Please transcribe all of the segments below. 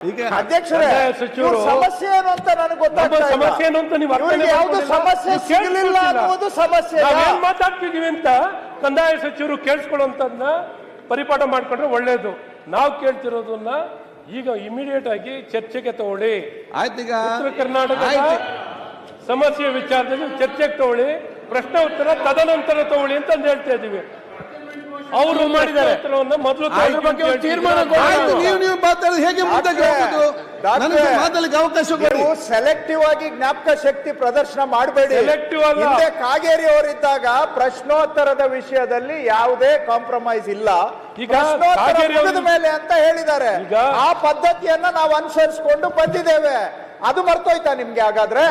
ಈಗ ಅಧ್ಯಕ್ಷರೇ ಸಚಿವರು ಸಮಸ್ಯೆ ಏನು ಅಂತ ನನಗೆ ಗೊತ್ತಾಗ್ತಾ ಸಮಸ್ಯೆ ಏನು ಅಂತ ನೀವು ಅರ್ಥನೇ ಇವ್ರಿಗೆ ಸಮಸ್ಯೆ ಸಿಗಲಿಲ್ಲ ಅನ್ನೋದು ಸಮಸ್ಯೆ ನಾವೇನ್ ಮಾತಾಡ್ತಿದೀವಿ ಅಂತ ಕಂದಾಯ ಸಚಿವರು ಕೇಳಿಸ್ಕೊಳ್ಳುವಂತದ್ನ ಪರಿಪಾಠ ಮಾಡ್ಕೊಂಡ್ರೆ ಒಳ್ಳೇದು. ನಾವು ಕೇಳ್ತಿರೋದನ್ನ ಈಗ ಇಮಿಡಿಯೇಟ್ ಆಗಿ ಚರ್ಚೆಗೆ ತಗೊಳ್ಳಿ. ಆಯ್ತು ಈಗ ಉತ್ತರ ಕರ್ನಾಟಕ ಸಮಸ್ಯೆ ವಿಚಾರದಲ್ಲಿ ಚರ್ಚೆಗೆ ತಗೊಳ್ಳಿ. ಪ್ರಶ್ನೋತ್ತರ ತದನಂತರ ತಗೊಳ್ಳಿ ಅಂತ ಹೇಳ್ತಾ ಇದೀವಿ ಅವರು ಮಾಡಿದ್ದಾರೆ. ಮೊದಲು ಬಗ್ಗೆ ಒಂದು ತೀರ್ಮಾನ ನೀವು ನೀವು ಮಾತಾಡೋದು ಹೇಗೆ ಮುಂದಕ್ಕೆ ಡಾಕ್ಟ್ರೇ, ಹೋಗುದು ಡಾಕ್ಟ್ರೇ, ನನಗೆ ಮಾತಾಡಲಿಕ್ಕೆ ಅವಕಾಶ ಕೊಡಿ. ಸೆಲೆಕ್ಟಿವ್ ಆಗಿ ಜ್ಞಾಪಕ ಶಕ್ತಿ ಪ್ರದರ್ಶನ ಮಾಡಬೇಡಿ. ಸೆಲೆಕ್ಟಿವ್. ಹಿಂದೆ ಕಾಗೇರಿ ಅವರಿದ್ದಾಗ ಪ್ರಶ್ನೋತ್ತರದ ವಿಷಯದಲ್ಲಿ ಯಾವುದೇ ಕಾಂಪ್ರಮೈಸ್ ಇಲ್ಲ. ಈಗ ಮೇಲೆ ಅಂತ ಹೇಳಿದ್ದಾರೆ. ಈಗ- ಆ ಪದ್ಧತಿಯನ್ನ ನಾವು ಅನುಸರಿಸಿಕೊಂಡು ಬಂದಿದ್ದೇವೆ. ಅದು ಮರ್ತೋಯ್ತಾ ನಿಮ್ಗೆ ಹಾಗಾದ್ರೆ?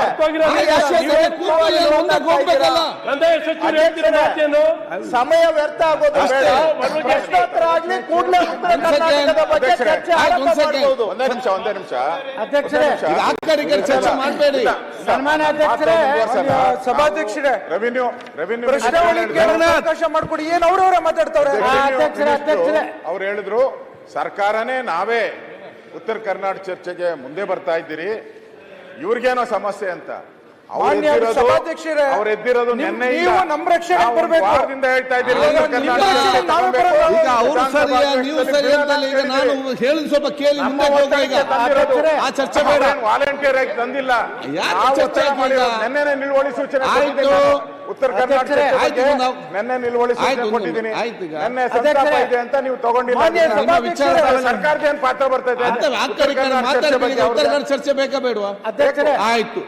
ಸಮಯ ವ್ಯರ್ಥ ಆಗೋದು. ಪ್ರಶ್ನೋತ್ತರ ಆಗ್ಲಿ ಕೂಡಲೇ ಉತ್ತರ ಒಂದ್ second. ಕರ್ನಾಟಕದ ಬಗ್ಗೆ ಚರ್ಚೆ ಆರಂಭ ಒಂದ್ second. ಮಾಡ್ಬೋದು. ಒಂದೇ ನಿಮಿಷ ಒಂದೇ ನಿಮಿಷ. ಅಧ್ಯಕ್ಷರೇ. ಚರ್ಚೆ ಮಾಡಬೇಡಿ. ಸನ್ಮಾನ್ಯ ಅಧ್ಯಕ್ಷರೇ. ಸಭಾಧ್ಯಕ್ಷರೇ. ರೆವಿನ್ಯೂ ರೆವಿನ್ಯೂ ಪ್ರಶ್ನಾವಳಿಗೆ ಅವಕಾಶ ಮಾಡ್ಕೊಡಿ. ಏನ್ ಅವ್ರವ್ರ ಮಾತಾಡ್ತಾವ್ರೆ? ಅಧ್ಯಕ್ಷರೇ ಅಧ್ಯಕ್ಷರೇ. ಅವ್ರು ಹೇಳಿದ್ರು ಸರ್ಕಾರನೇ ನಾವೇ ಉತ್ತರ ಕರ್ನಾಟಕ ಚರ್ಚೆಗೆ ಮುಂದೆ ಬರ್ತಾ ಇದ್ದೀರಿ. ಇವ್ರಿಗೇನೋ ಸಮಸ್ಯೆ ಅಂತ. ಅವ್ರು ಎದ್ದಿರೋದು- ನೆನ್ನೆ ನೀವು ನಮ್ಮ ರಕ್ಷಣೆಗೆ ಬರ್ಬೇಕು. ವಾರದಿಂದ ಹೇಳ್ತಾ ಇದ್ದೀರಿ. ಈಗ ಅವರು ಸರಿಯಾ ನೀವು ಸರಿ ಅಂತಲ್ಲ ಈಗ ನಾನು ಹೇಳಿದ ಸ್ವಲ್ಪ ಕೇಳಿ ಮುಂದೆ ಹೋಗ ಈಗ. ಆ ಚರ್ಚೆ ಬೇಡ. ವಾಲಂಟಿಯರ್ ಆಗಿ ತಂದಿಲ್ಲ. ಯಾಕೆ ಚರ್ಚೆ ನಿಲ್ವಳಿ ನೆನ್ನೆನೆ ನಿಲುವಳಿ ಸೂಚನೆ ಆಯ್ತು. ಉತ್ತರ ಕರ್ನಾಟಕ ನೆನ್ನೆ ನಿಲುವಳಿ ಸೂಚನೆ ಕೊಟ್ಟಿದ್ದೀನಿ. ಆಯ್ತು ಈಗ. ನೆನ್ನೆ ಸಂತಾಪ ಅಧ್ಯಕ್ಷರೇ, ಇದೆ ಅಂತ ನೀವು ತಗೊಂಡಿಲ್ಲ. ಸರ್ಕಾರದ ಏನ್ ಪಾತ್ರ ಬರ್ತದೆ? ಉತ್ತರ ಕನ್ನಡ ಚರ್ಚೆ ಬೇಕಾ ಬೇಡವಾ? ಆಯ್ತು.